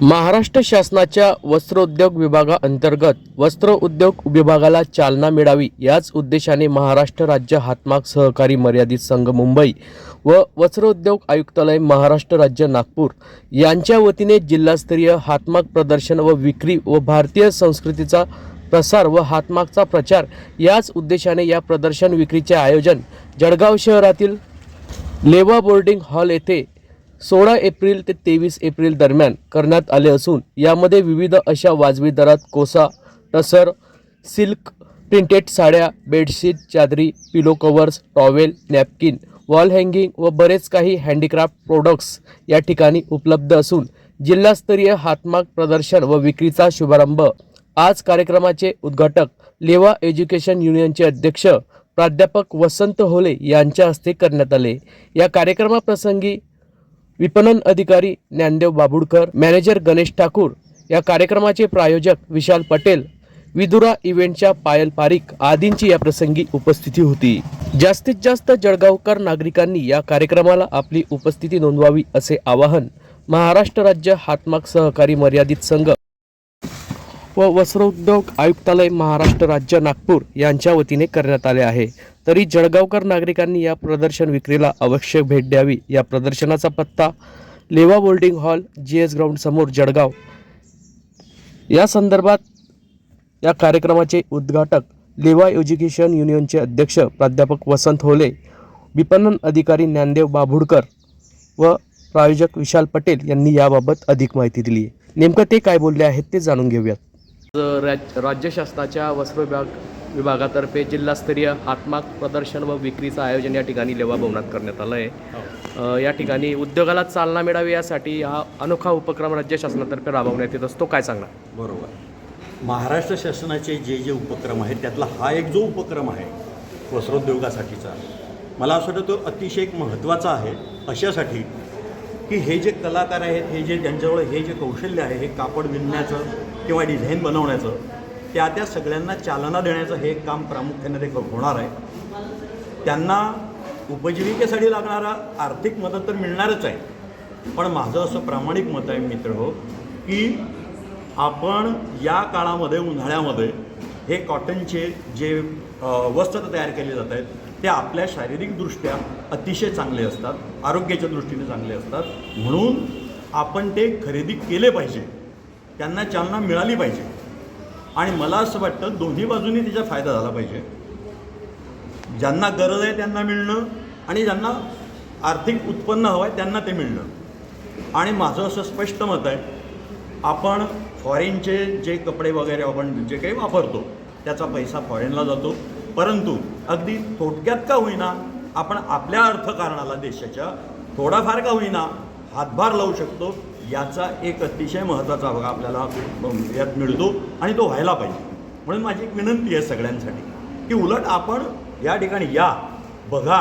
महाराष्ट्र शासनाच्या वस्त्रोद्योग विभागाअंतर्गत वस्त्र उद्योग विभागाला चालना मिळावी याच उद्देशाने महाराष्ट्र राज्य हातमाग सहकारी मर्यादित संघ मुंबई व वस्त्रोद्योग आयुक्तालय महाराष्ट्र राज्य नागपूर यांच्या वतीने जिल्हास्तरीय हातमाग प्रदर्शन व विक्री व भारतीय संस्कृतीचा प्रसार व हातमागचा प्रचार याच उद्देशाने या प्रदर्शन विक्रीचे आयोजन जळगाव शहरातील लेवा बोर्डिंग हॉल येथे सोळा एप्रिल ते तेवीस एप्रिल दरम्यान करण्यात आले असून यामध्ये विविध अशा वाजवी दरात कोसा टसर सिल्क प्रिंटेड साड्या बेडशीट चादरी pillow covers towel napkin wall hanging व बरेच काही हँडीक्राफ्ट प्रोडक्ट्स या ठिकाणी उपलब्ध असून जिल्हास्तरीय हातमाग प्रदर्शन व विक्रीचा शुभारंभ. आज कार्यक्रमाचे उद्घाटक लेवा एज्युकेशन युनियनचे अध्यक्ष प्राध्यापक वसंत होले यांच्या हस्ते करण्यात आले. या कार्यक्रमाप्रसंगी विपणन अधिकारी ज्ञानदेव बाबुडकर मॅनेजर गणेश ठाकूर या कार्यक्रमाचे प्रायोजक विशाल पटेल विदुरा इव्हेंटच्या पायल पारिक आदींची या प्रसंगी उपस्थिती होती. जास्तीत जास्त जळगावकर नागरिकांनी या कार्यक्रमाला आपली उपस्थिती नोंदवावी असे आवाहन महाराष्ट्र राज्य हातमाग सहकारी मर्यादित संघ व वस्त्रोद्योग आयुक्तालय महाराष्ट्र राज्य नागपूर यांच्या वतीने करण्यात आले आहे. तरी जळगावकर नागरिकांनी या प्रदर्शन विक्रीला अवश्य भेट द्यावी. या प्रदर्शनाचा पत्ता Leva boarding hall G S ground समोर जळगाव. या संदर्भात या कार्यक्रमाचे उद्घाटक लेवा एज्युकेशन युनियनचे अध्यक्ष प्राध्यापक वसंत होले विपणन अधिकारी ज्ञानदेव बाभुडकर व प्रायोजक विशाल पटेल यांनी याबाबत अधिक माहिती दिली आहे. नेमकं ते काय बोलले आहेत ते जाणून घेऊयात. राज राज्य शासनाच्या वस्त्र विभाग विभागातर्फे जिल्हास्तरीय हातमाग प्रदर्शन व विक्रीचं आयोजन या ठिकाणी लेवा भवनात करण्यात आलं आहे या ठिकाणी उद्योगाला चालना मिळावी यासाठी हा अनोखा उपक्रम राज्य शासनातर्फे राबवण्यात येत असतो. काय सांगणार? बरोबर. महाराष्ट्र शासनाचे जे जे उपक्रम आहेत त्यातला हा एक जो उपक्रम आहे वस्त्रोद्योगासाठीचा मला असं वाटतं तो अतिशय एक महत्त्वाचा आहे. अशासाठी की हे जे कलाकार आहेत हे जे त्यांच्याजवळ हे जे कौशल्य आहे हे कापड विणण्याचं किंवा डिझाईन बनवण्याचं त्या त्या सगळ्यांना चालना देण्याचं हे काम प्रामुख्याने ते होणार आहे. त्यांना उपजीविकेसाठी लागणारा आर्थिक मदत तर मिळणारच आहे. पण माझं असं प्रामाणिक मत आहे मित्र हो की आपण या काळामध्ये उन्हाळ्यामध्ये हे कॉटनचे जे वस्त्र तयार केले जात आहेत ते आपल्या शारीरिकदृष्ट्या अतिशय चांगले असतात आरोग्याच्या दृष्टीने चांगले असतात. म्हणून आपण ते खरेदी केले पाहिजे. त्यांना चालना मिळाली पाहिजे. आणि मला असं वाटतं दोन्ही बाजूनी त्याचा फायदा झाला पाहिजे. ज्यांना गरज आहे त्यांना मिळणं आणि ज्यांना आर्थिक उत्पन्न हवं आहे त्यांना ते मिळणं. आणि माझं असं स्पष्ट मत आहे आपण फॉरेनचे जे कपडे वगैरे आपण जे काही वापरतो त्याचा पैसा फॉरेनला जातो. परंतु अगदी थोडक्यात का होईना आपण आपल्या अर्थकारणाला देशाच्या थोडाफार का होईना हातभार लावू शकतो? याचा एक अतिशय महत्त्वाचा भाग आपल्याला यात मिळतो आणि तो व्हायला पाहिजे. म्हणून माझी एक विनंती आहे सगळ्यांसाठी की उलट आपण या ठिकाणी या बघा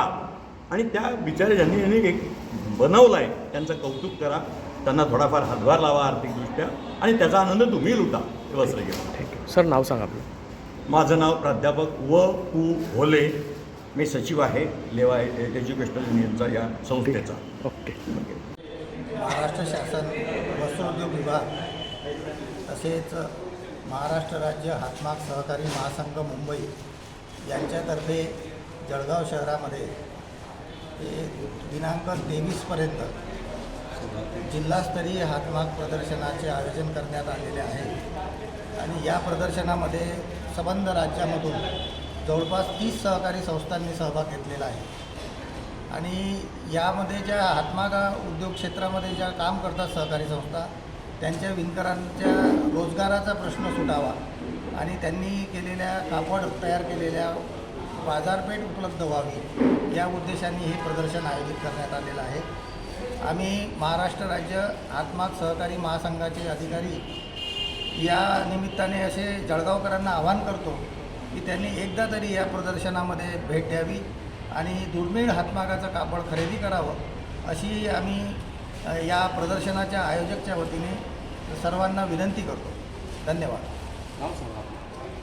आणि त्या बिचारे ज्यांनी ज्यांनी एक बनवलं आहे त्यांचं कौतुक करा. त्यांना थोडाफार हातभार लावा आर्थिकदृष्ट्या आणि त्याचा आनंद तुम्ही लुटा. हे वस्त्र घेऊन. आहे. सर नाव सांगा आपलं. माझं नाव प्राध्यापक व पु होले मी सचिव आहे. लेवा एज्युकेशनल युनियनचा या संस्थेचा. ओके. महाराष्ट्र शासन वस्त्रोद्योग विभाग तसेच महाराष्ट्र राज्य हातमाग सहकारी महासंघ मुंबई यांच्यातर्फे जळगाव शहरामध्ये दिनांक तेवीसपर्यंत जिल्हास्तरीय हातमाग प्रदर्शनाचे आयोजन करण्यात आलेले आहे. आणि या प्रदर्शनामध्ये संबंध राज्यामधून जवळपास तीस सहकारी संस्थांनी सहभाग घेतलेला आहे. आणि यामध्ये ज्या हातमागा उद्योग क्षेत्रामध्ये ज्या काम करतात सहकारी संस्था त्यांच्या विणकरांच्या रोजगाराचा प्रश्न सुटावा आणि त्यांनी केलेल्या कापड तयार केलेल्या बाजारपेठ उपलब्ध व्हावी या उद्देशाने हे प्रदर्शन आयोजित करण्यात आलेलं आहे. आम्ही महाराष्ट्र राज्य हातमाग सहकारी महासंघाचे अधिकारी. या निमित्ताने असे जळगावकरांना आवाहन करतो की त्यांनी एकदा तरी या प्रदर्शनामध्ये भेट द्यावी. आणि दुर्मिळ हातमागाचं कापड खरेदी करावं अशी आम्ही या प्रदर्शनाच्या आयोजकच्या वतीने सर्वांना विनंती करतो. धन्यवाद.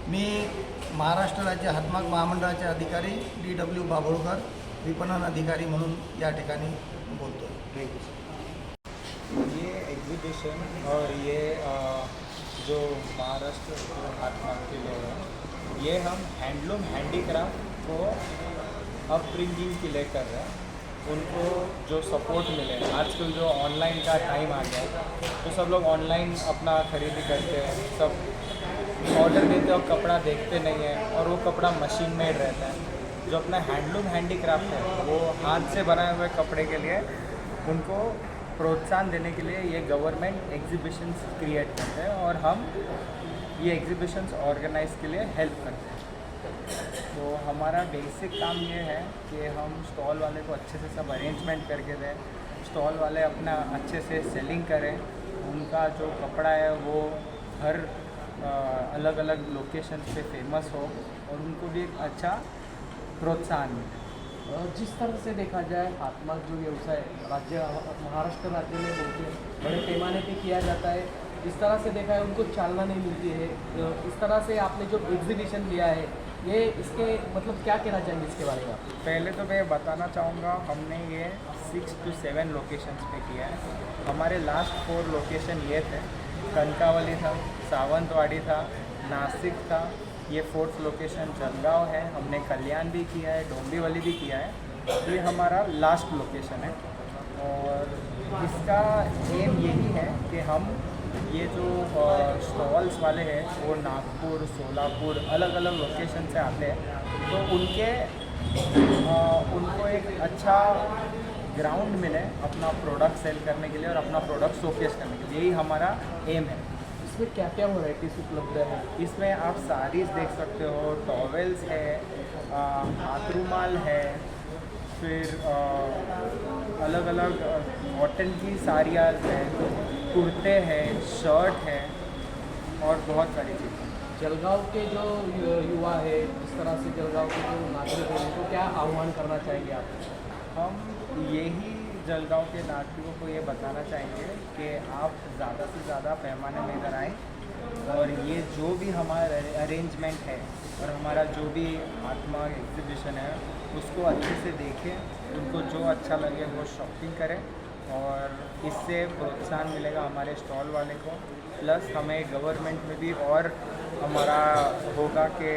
मी महाराष्ट्र राज्य हातमाग महामंडळाचे अधिकारी डी डब्ल्यू बाभोळकर विपणन अधिकारी म्हणून या ठिकाणी बोलतो हे एक्झिबिशन एग्जीबिशन और ये अ, जो महाराष्ट्र हाथ के लिए है ये हम हैंडलूम हैंडीक्राफ्ट को अपब्रिंगिंग के लिए कर रहे हैं। उनको जो सपोर्ट मिले, आजकल जो ऑनलाइन का टाइम आ गया तो सब लोग ऑनलाइन अपना खरीदी करते हैं। सब ऑर्डर देते और कपड़ा देखते नहीं है और वो कपड़ा मशीन मेड रहता है। जो अपना हैंडलूम हैंडीक्राफ्ट है, वो हाथ से बनाए हुए कपड़े के लिए उनको प्रोत्साहन देने के लिए ये गवर्नमेंट एग्जीबिशंस क्रिएट करते हैं और हम ये एग्जीबिशंस ऑर्गेनाइज के लिए हेल्प करते हैं। तो हमारा बेसिक काम ये है कि हम स्टॉल वाले को अच्छे से सब अरेंजमेंट करके दें। स्टॉल वाले अपना अच्छे से सेलिंग करें। उनका जो कपड़ा है वो हर अलग अलग लोकेशन पे फ़ेमस हो और उनको भी एक अच्छा प्रोत्साहन मिले। जिस तरह से देखा जाए हाथमाग जो व्यवसाय राज्य, महाराष्ट्र राज्य में बहुत बड़े पैमाने पे किया जाता है। इस तरह से देखा है, उनको चालना नहीं मिलती है। इस तरह से आपने जो एग्जीबिशन लिया है ये इसके मतलब क्या कहना चाहेंगे इसके बारे में पहले तो मैं बताना चाहूँगा, हमने ये सिक्स टू सेवन लोकेशंस पे किया है। हमारे लास्ट फोर लोकेशन ये थे। कनकावली था, सावंतवाड़ी था, नासिक था, ये फोर्थ लोकेशन जलगांव है। हमने कल्याण भी किया है, डोंबिवली भी किया है। ये हमारा लास्ट लोकेशन है। और इसका एम यही है कि हम ये जो स्टॉल्स वाले हैं वो नागपुर सोलापुर अलग अलग लोकेशन से आते हैं। तो उनके अ, उनको एक अच्छा ग्राउंड मिले अपना प्रोडक्ट सेल करने के लिए और अपना प्रोडक्ट शोकेस करने के लिए। यही हमारा एम है। इसमें क्या क्या वैरायटीज उपलब्ध है? इसमें आप साड़ीज़ देख सकते हो टॉवेल्स है हाथ रुमाल है फिर आ, अलग अलग कॉटन की साड़ियाँ हैं। कुर्ते हैं शर्ट है और बहुत सारी चीज़ें जलगांव के जो युवा है जिस तरह से जलगांव के जो नागरिक हैं उनको क्या आह्वान करना चाहेंगे आप? हम यही जलगांव के नागरिकों को ये बताना चाहेंगे कि आप ज़्यादा से ज़्यादा पैमाने में इधर आएँ और ये जो भी हमारा अरेंजमेंट है और हमारा जो भी आत्मा एग्जीबिशन है उसको अच्छे से देखें उनको जो अच्छा लगे वो शॉपिंग करें। और इससे प्रोत्साहन मिलेगा हमारे स्टॉल वाले को। प्लस हमें गवर्नमेंट में भी और हमारा होगा कि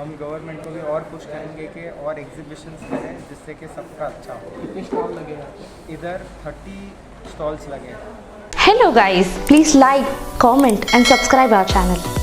हम गवर्नमेंट को भी और कुछ करेंगे कि और एग्जीबिशंस करें जिससे कि सबका अच्छा हो। कितने स्टॉल लगे हैं? इधर थर्टी स्टॉल्स लगे हैं। Hello guys, please like, comment and subscribe our channel.